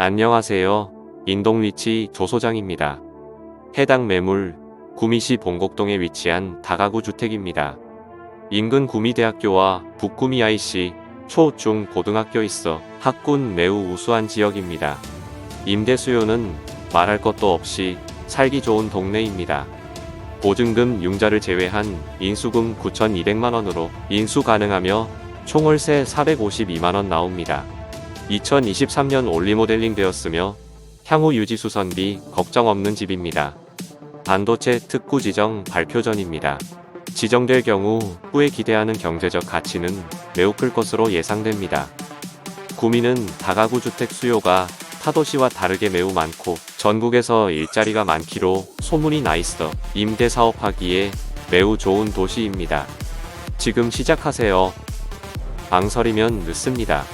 안녕하세요. 인동리치 조소장입니다. 해당 매물 구미시 봉곡동에 위치한 다가구 주택입니다. 인근 구미대학교와 북구미 IC 초, 중, 고등학교 있어 학군 매우 우수한 지역입니다. 임대 수요는 말할 것도 없이 살기 좋은 동네입니다. 보증금 융자를 제외한 인수금 9,200만원으로 인수 가능하며 총월세 452만원 나옵니다. 2023년 올리모델링 되었으며 향후 유지 수선비 걱정 없는 집입니다. 반도체 특구 지정 발표 전입니다. 지정될 경우 후에 기대하는 경제적 가치는 매우 클 것으로 예상됩니다. 구미는 다가구 주택 수요가 타도시와 다르게 매우 많고 전국에서 일자리가 많기로 소문이 나 있어 임대 사업하기에 매우 좋은 도시입니다. 지금 시작하세요. 망설이면 늦습니다.